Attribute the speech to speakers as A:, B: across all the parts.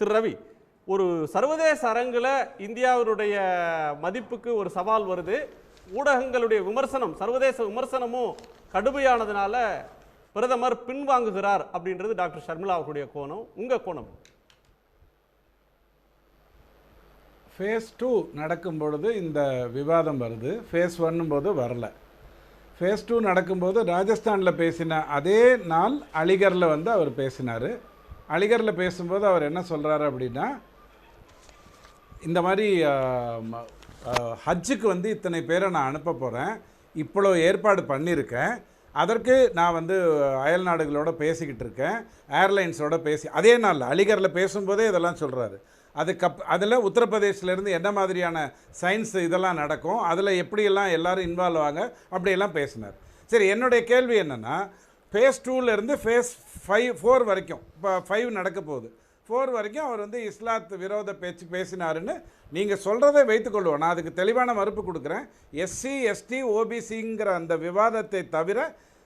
A: திரு ரவி ஒரு சர்வதேச அரங்கில் இந்தியாவினுடைய மதிப்புக்கு ஒரு சவால் வருது. ஊடகங்களுடைய விமர்சனம் சர்வதேச விமர்சனமும் கடுமையானதுனால பிரதமர் பின்வாங்குகிறார் அப்படின்றது டாக்டர் ஷர்மிளா அவர்களுடைய கோணம். உங்கள் கோணம்?
B: ஃபேஸ் டூ நடக்கும் பொழுது இந்த விவாதம் வருது. ஃபேஸ் ஒன்னும் போது வரல. ஃபேஸ் டூ நடக்கும்போது ராஜஸ்தானில் பேசின அதே நாள் அலிகரில் வந்து அவர் பேசினார். அலிகரில் பேசும்போது அவர் என்ன சொல்கிறாரு அப்படின்னா இந்த மாதிரி ஹஜ்ஜுக்கு வந்து இத்தனை பேரை நான் அனுப்ப போகிறேன் இவ்வளோ ஏற்பாடு பண்ணியிருக்கேன். அதற்கு நான் வந்து அயல் நாடுகளோட பேசிக்கிட்டு இருக்கேன். ஏர்லைன்ஸோட பேசி அதே நாளில் அலிகரில் பேசும்போதே இதெல்லாம் சொல்கிறாரு அதுக்கப் அதில் உத்தரப்பிரதேசிலேருந்து என்ன மாதிரியான சயின்ஸ் இதெல்லாம் நடக்கும் அதில் எப்படியெல்லாம் எல்லோரும் இன்வால்வ் ஆக அப்படியெல்லாம் பேசினார். சரி என்னுடைய கேள்வி என்னென்னா ஃபேஸ் டூலேருந்து ஃபேஸ் ஃபைவ் ஃபோர் வரைக்கும். இப்போ ஃபைவ் நடக்க போகுது. ஃபோர் வரைக்கும் அவர் வந்து இஸ்லாத் விரோத பேச்சு பேசினாருன்னு நீங்கள் சொல்கிறதை வைத்துக்கொள்வோம் நான் அதுக்கு தெளிவான மறுப்பு கொடுக்குறேன். எஸ்சி எஸ்டி ஓபிசிங்கிற அந்த விவாதத்தை தவிர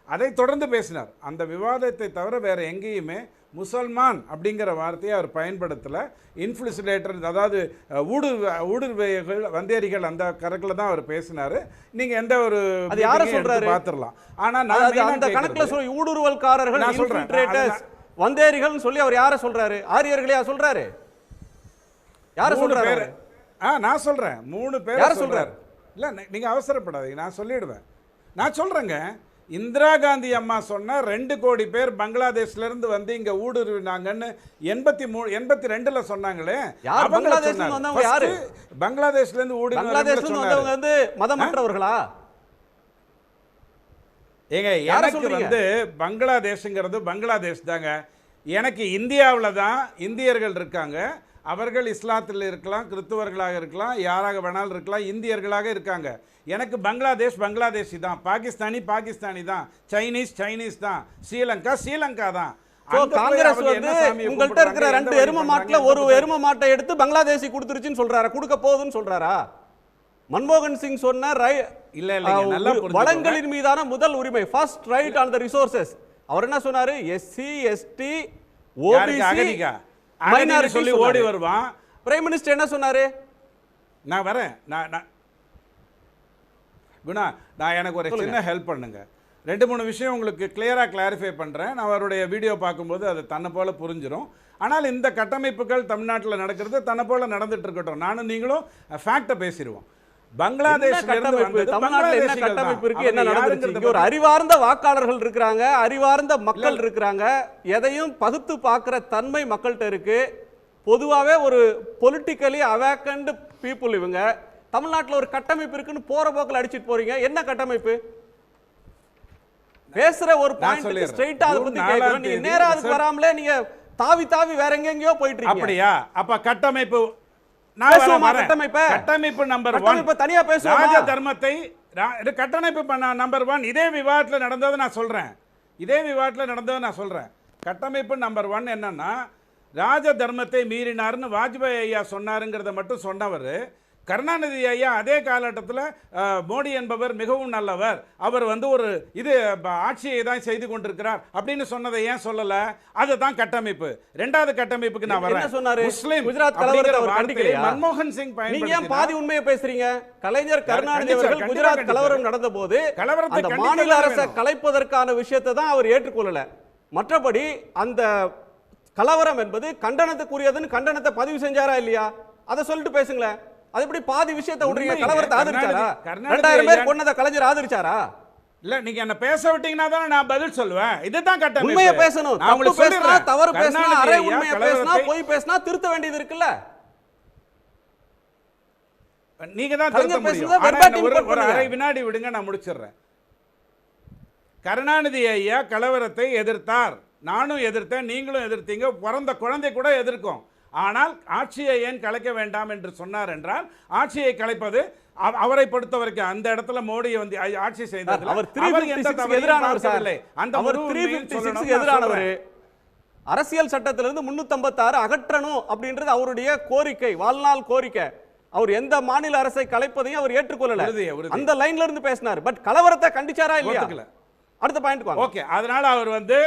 B: அதை தொடர்ந்து பேசினார். அந்த விவாதத்தை தவிர வேறு எங்கேயுமே முசல்மான் அப்படிங்கிற வார்த்தையை அவர் பயன்படுத்தலை. இன்ஃப்ளூசிலேட்டர் அதாவது ஊடுருவ ஊடுருவிகள் வந்தேரிகள் அந்த கணக்கில் தான் அவர் பேசினார். நீங்கள் எந்த ஒரு
A: அது யாரை சொல்றாரு?
B: பார்த்துடலாம். ஆனால்
A: அந்த கணக்குல சொல்ல ஊடுருவல்காரர்கள்
B: நான் சொல்றேன்.
A: infiltrators, வந்தேரிகள்னு சொல்லி அவர் யாரை சொல்றாரு? ஆரியர்களையா சொல்றாரு? யாரை அவரு?
B: ஆ நான் சொல்றேன். மூணு பேர்
A: யாரை
B: சொல்றாரு. இல்ல நீ- நீங்க அவசரப்படாதீங்க. நான் சொல்லிடுவேன். நான் சொல்றேங்க. இந்திரா காந்தி அம்மா சொன்ன ரெண்டு கோடி பேர் பங்களாதேஷ்ல இருந்து வந்து இங்க ஊடுருவினாங்கன்னு எண்பத்தி மூணு எண்பத்தி ரெண்டுல சொன்னாங்களே.
A: வந்தவங்க யாரு?
B: First பங்களாதேஷ்ல இருந்து
A: பங்களாதேஷ்ல இருந்து
B: ஊடுருவி
A: வந்தவங்க வந்து மதமற்றவர்களா
B: ஏங்க எனக்கு? வந்து பங்களாதேஷ்ங்கிறது பங்களாதேஷ் தாங்க எனக்கு இந்தியாவில் தான் இந்தியர்கள் இருக்காங்க அவர்கள் இஸ்லாத்தில் இருக்கலாம் கிறிஸ்துவர்களாக இருக்கலாம் யாராக வேணாலும் இருக்கலாம் இந்தியர்களாக இருக்காங்க. எனக்கு பங்களாதேஷ் பங்களாதேஷி தான் பாகிஸ்தானி பாகிஸ்தானி தான் சைனீஸ் சைனீஸ் தான் ஸ்ரீலங்கா ஸ்ரீலங்கா தான்.
A: காங்கிரஸ் வந்து உங்கள்ட்ட இருக்கிற ரெண்டு எரும மாட்டுல ஒரு எரும மாட்டை எடுத்து பங்களாதேசி கொடுத்துருச்சுன்னு சொல்றாரா? கொடுக்க போகுதுன்னு சொல்றாரா? மன்மோகன் சிங் சொன்ன ரை
B: இல்ல, புரிஞ்சுக்கோங்க.
A: வளங்களின் மீதான முதல் உரிமை first right on the resources அவர் என்ன சொன்னாரு? எஸ்சி எஸ்டி
B: யாருக்கு அகதின்னு சொல்லி ஓடி வருவான்.
A: பிரைம் மினிஸ்டர் என்ன சொன்னாரு?
B: நான் வரேன். நான் நான் குணா நான் எனக்கு ஒரு சின்ன ஹெல்ப் பண்ணுங்க. ரெண்டு மூணு விஷயம் உங்களுக்கு கிளியராக கிளாரிஃபை பண்ணுறேன் நான் அவருடைய வீடியோ பார்க்கும்போது அது தன்னை போல புரிஞ்சிடும் ஆனால் இந்த கட்டமைப்புகள் தமிழ்நாட்டில் நடக்கிறது தன்னை போல நடந்துட்டு இருக்கட்டும். நானும் நீங்களும் ஃபேக்டை பேசிடுவோம். வந்தது.
A: தமிழ்நாட்டுல என்ன. கட்டமைப்பு இருக்கு? என்ன இங்க ஒரு அறிவார்ந்த வாக்காளர்கள் இருக்கிறாங்க. அறிவார்ந்த மக்கள் இருக்கிறாங்க. எதையும் பகுத்து பார்க்கிற தன்மை மக்கள்கிட்ட இருக்கு. பொதுவாவே ஒரு பொலிட்டிக்கலி அவேக்கண்ட் பீப்புள் இவங்க. தமிழ்நாட்டுல ஒரு கட்டமைப்பு இருக்குன்னு போற போக்கில் அடிச்சிட்டு போறீங்க. என்ன கட்டமைப்பு? பேசுற ஒரு பாயிண்ட். ஸ்ட்ரைட்டா அதை பத்தி கேக்குறோம் நீங்க நேரா அதுக்கு வராமலே நீங்க தாவி தாவி வேற எங்கெங்கயோ போயிட்டு இருக்கீங்க.
B: அப்படியா? அப்ப கட்டமைப்பு
A: கட்டமைப்பை?
B: கட்டமைப்பு நம்பர் ஒன்
A: தனியா பேசுவோமா?
B: ராஜ தர்மத்தை கட்டமைப்பு பண்ண நம்பர் ஒன் இதே விவாதத்தில் நடந்ததை நான் சொல்றேன். இதே விவாதத்தில் நடந்ததை நான் சொல்றேன். கட்டமைப்பு நம்பர் ஒன் என்னன்னா ராஜ தர்மத்தை மீறினார்னு வாஜ்பாய் ஐயா சொன்னாருங்கிறத மட்டும் சொன்னவர். கருணாநிதி ஐயா அதே காலகட்டத்தில் மோடி என்பவர் மிகவும் நல்லவர் அவர் வந்து ஒரு இது ஆட்சியை தான் செய்து கொண்டிருக்கிறார் அப்படின்னு சொன்னதை ஏன் சொல்லல அதுதான் கட்டமைப்பு ரெண்டாவது கட்டமைப்புக்கு நான்
A: என்ன
B: வரேன்
A: சொன்னாரு?
B: முஸ்லிம்
A: குஜராத் கலவரத்தை?
B: மன்மோகன் சிங்
A: நீங்க ஏன். பாதி உண்மையை பேசுறீங்க கலைஞர் கருணாநிதி அவர்கள் குஜராத். கலவரம் நடந்த போது
B: கலவரத்தை
A: மாநில அரசை. கலைப்பதற்கான விஷயத்தை தான் அவர் ஏற்றுக்கொள்ளல மற்றபடி அந்த கலவரம் என்பது கண்டனத்துக்குரியதுன்னு கண்டனத்தை பதிவு செஞ்சாரா இல்லையா அதை சொல்லிட்டு பேசுங்களேன் அது எப்படி பாதி விஷயத்தை விடுறீங்க. கலவரத்தை ஆதரிச்சாரா? ரெண்டாயிரம் பேர் கொண்டதை கலைஞர் ஆதரிச்சாரா?
B: இல்ல நீங்க என்ன பேச விட்டீங்கன்னா தான் நான் பதில் சொல்லுவேன். இதுதான் கட்டமைப்பு.
A: உண்மையை பேசணும்.
B: நான் உங்களுக்கு
A: பேசினா. தவறு பேசினா அரை உண்மையை பேசினா பொய் பேசினா திருத்த வேண்டியது இருக்குல்ல?
B: நீங்க தான் திருத்த முடியும். ஒரு. அரை வினாடி விடுங்க நான் முடிச்சிடுறேன். கருணாநிதி ஐயா கலவரத்தை எதிர்த்தார். நானும் எதிர்த்தேன் நீங்களும் எதிர்த்தீங்க. பிறந்த குழந்தை கூட எதிர்க்கும். ஆனால் ஆட்சியை ஏன் கலைக்க வேண்டாம் என்று சொன்னார் என்றால் ஆட்சியை கலைப்பது அவ- அவரை பொறுத்த வரைக்கும் அந்த இடத்துல மோடியை வந்து ஆட்சி செய்ததில்
A: அவர் எதிரானவர் சார்.
B: அந்த நான்
A: எதிரானவர். அரசியல் சட்டத்திலிருந்து முன்னூத்தம்பத்தாறு அகற்றணும் அப்படின்றது அவருடைய கோரிக்கை வாழ்நாள் கோரிக்கை அவர் எந்த மாநில அரசை கலைப்பதையும் அவர் ஏற்றுக்கொள்ளல. அந்த லைன்ல இருந்து பேசினார் பட் கலவரத்தை கண்டிச்சாரா இல்லையா. அடுத்த பாயிண்ட்
B: ஓகே அதனால அவர் வந்து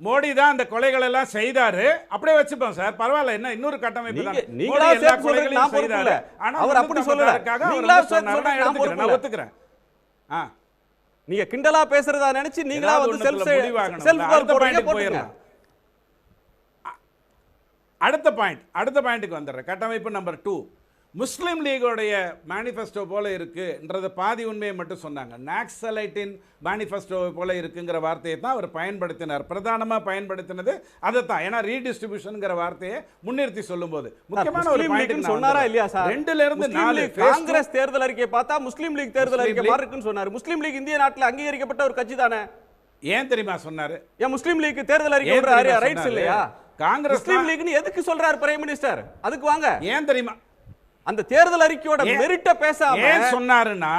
B: மோடி தான் அந்த கொலைகள் எல்லாம் செய்தாரு. அப்படியே வச்சுப்போம் சார். பரவாயில்ல என்ன இன்னொரு கட்டமைப்பு தான்.
A: நீங்களா
B: எல்லா கொலைகளையும் செய்தாரு. ஆனா
A: அவர் அப்படி சொல்லல. நீங்களா
B: நான் ஒத்துக்கிறேன். ஆ.
A: நீங்க கிண்டலா பேசுறதா நினைச்சு நீங்களா வந்து செல்ஃப். செல்ஃப் கால் போடுறீங்க போட்டுங்க
B: போயிடலாம். அடுத்த பாயிண்ட் அடுத்த பாயிண்ட்டுக்கு வந்துடுறேன். கட்டமைப்பு நம்பர் டூ முஸ்லீம் லீகோடைய மேனிஃபெஸ்டோ போல இருக்குன்றது பாதி உண்மையை மட்டும் சொன்னாங்க. நாக்சலைட்டின் மேனிஃபெஸ்டோ போல இருக்குங்கிற வார்த்தையை தான் அவர் பயன்படுத்தினார். பிரதானமாக பயன்படுத்தினது அதை தான் ஏன்னா ரீடிஸ்ட்ரிபியூஷன்ங்கிற வார்த்தையை முன்னிறுத்தி சொல்லும்போது முக்கியமான ஒரு
A: சொன்னாரா இல்லையா சார்?
B: ரெண்டுல இருந்து நாலு
A: காங்கிரஸ் தேர்தல் அறிக்கையை பார்த்தா முஸ்லீம் லீக் தேர்தல் அறிக்கை மாதிரி இருக்குன்னு சொன்னாரு. முஸ்லீம் லீக் இந்திய நாட்டுல அங்கீகரிக்கப்பட்ட ஒரு கட்சி தானே?
B: ஏன் தெரியுமா சொன்னாரு?
A: ஏன் முஸ்லீம் லீக் தேர்தல் அறிக்கை ரைட்ஸ்? இல்லையா?
B: காங்கிரஸ்
A: முஸ்லீம் லீக்னு எதுக்கு சொல்றாரு பிரைம் மினிஸ்டர் அதுக்கு வாங்க.
B: ஏன் தெரியுமா?
A: அந்த தேர்தல் அறிக்கையோட மெரிட்ட பேசாம
B: ஏன் சொன்னாருன்னா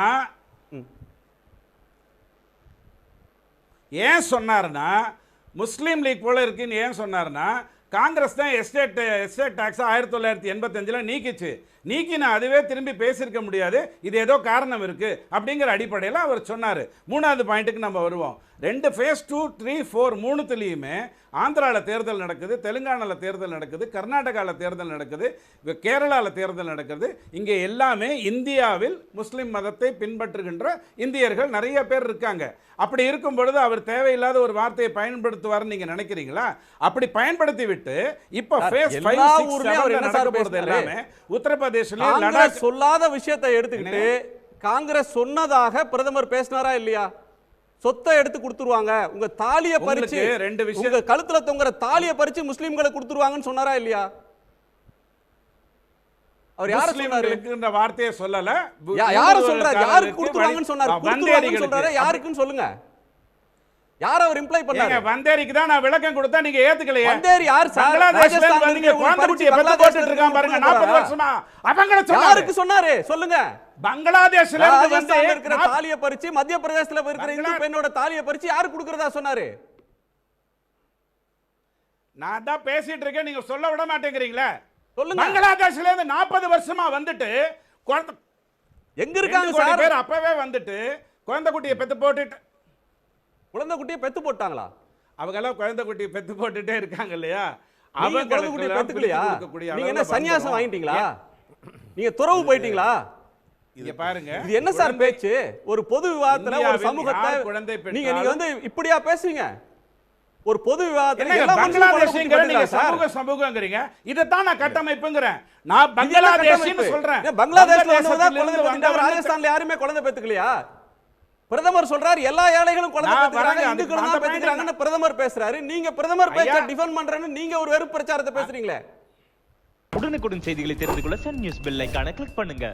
B: ஏன் சொன்னாருன்னா முஸ்லீம் லீக் போல இருக்குன்னு ஏன் சொன்னாருன்னா காங்கிரஸ் தான் எஸ்டேட் எஸ்டேட் டாக்ஸ் ஆயிரத்தி தொள்ளாயிரத்தி எண்பத்தஞ்சில் நீக்கிச்சு. நீக்கினா அதுவே திரும்பி பேசியிருக்க முடியாது. இது ஏதோ காரணம் இருக்கு அப்படிங்கிற அடிப்படையில் அவர் சொன்னார். மூணாவது பாயிண்ட்டுக்கு நம்ம வருவோம். ரெண்டு ஃபேஸ் டூ த்ரீ ஃபோர் மூணுத்துலேயுமே ஆந்திராவில் தேர்தல் நடக்குது தெலுங்கானாவில் தேர்தல் நடக்குது கர்நாடகாவில் தேர்தல் நடக்குது கேரளாவில் தேர்தல் நடக்குது. இங்கே எல்லாமே இந்தியாவில் முஸ்லிம் மதத்தை பின்பற்றுகின்ற இந்தியர்கள் நிறைய பேர் இருக்காங்க. அப்படி இருக்கும் பொழுது அவர் தேவையில்லாத ஒரு வார்த்தையை பயன்படுத்துவார்னு நீங்க நினைக்கிறீங்களா? அப்படி பயன்படுத்தி விட்டு இப்போ ஃபேஸ் நடக்க போறது
A: பேசுனாரு?
B: எல்லாமே உத்தரப்பிரதேசிலையும் லடாக்
A: சொல்லாத விஷயத்தை எடுத்துக்கிட்டு காங்கிரஸ் சொன்னதாக பிரதமர் பேசினாரா இல்லையா? சொத்தை எடுத்து கொடுத்துருவாங்க. உங்க தாலிய பறிச்சு
B: ரெண்டு விஷயம்
A: உங்க கழுத்துல தொங்குற தாலிய பறிச்சு முஸ்லிம்களுக்கு கொடுத்துருவாங்கன்னு சொன்னாரா இல்லையா? அவர் யார சொன்னாரு?
B: வார்த்தையை சொல்லல.
A: யார சொல்றாரு? யாருக்கு கொடுத்துருவாங்கன்னு சொன்னாரு? கொடுத்துருவாங்கன்னு சொல்றாரு. யாருக்குன்னு சொல்லுங்க. யார் அவர் இம்ப்ளை பண்ணாரு?
B: ஏங்க, வந்தேரிக்கு தான் நான் விளக்கம் கொடுத்தா நீங்க ஏத்துக்கலையே?
A: வந்தேரி யார் சார்? ராஜஸ்தான்ல இருந்து
B: குழந்தை குட்டியை பெத்து போட்டுட்டு இருக்கான் பாருங்க
A: இருந்து
B: 40
A: போறாரா?
B: வருஷமா? அவங்கள சொன்னாரு.
A: யாருக்கு சொன்னாரு? சொல்லுங்க.
B: பங்களாதேஷ்ல இருந்து வந்து
A: இருக்கிற தாலிய பறிச்சு மத்திய பிரதேசத்துல இருக்கிற இந்து பெண்ணோட தாலிய பறிச்சு யாரு கொடுக்கறதா சொன்னாரு?
B: நான் தான் பேசிட்டு இருக்கேன் நீங்க சொல்ல விட மாட்டேங்கிறீங்களே.
A: சொல்லுங்க.
B: பங்களாதேஷ்ல இருந்து 40 வருஷமா வந்துட்டு குழந்தை
A: எங்க இருக்காங்க சார்?
B: பேர் அப்பவே வந்துட்டு குழந்தை குட்டியை பெத்து போட்டுட்டு
A: குழந்தை குட்டியை பெத்து போட்டாங்களா?
B: அவங்க எல்லாம் குழந்தை குட்டியை பெத்து போட்டுட்டே இருக்காங்க இல்லையா?
A: நீங்க குழந்தை குட்டியை
B: அவங்களுக்கெல்லாம்
A: பெத்துக்கலையா? நீங்க என்ன சன்னியாசம். வாங்கிட்டீங்களா? நீங்க துறவு போயிட்டீங்களா?
B: இங்க பாருங்க.
A: இது என்ன சார் பேச்சு? ஒரு பொது விவாதத்துல ஒரு சமூகத்தை
B: குழந்தை
A: நீங்க நீங்க வந்து இப்படியா பேசுவீங்க ஒரு பொது குட்டி
B: சமூக சமூகங்கிறீங்க. இதைத்தான் நான் கட்டமைப்புங்கிறேன். நான்
A: இது
B: பங்களாதேஷ்னு? சொல்றேன்.
A: பங்களாதேஷ்ல ராஜஸ்தான்ல யாருமே குழந்தை பெத்துக்கலையா? பிரதமர் சொல்றாரு எல்லா ஏழைகளும் குழந்தை பெத்துக்கிறாங்க
B: வரேங்க,
A: இந்துக்கள்
B: அந்த
A: தான் பெத்துக்கிறாங்கன்னு பிரதமர் பேசுறாரு. நீங்க பிரதமர் பேச்ச. டிஃபெண்ட் பண்றேன்னு நீங்க ஒரு வெறுப்பு பிரச்சாரத்தை பேசுறீங்களே.
C: உடனுக்குடன் செய்திகளை தெரிந்து கொள்ள சன் நியூஸ் பெல் ஐகானை கிளிக் பண்ணுங்க.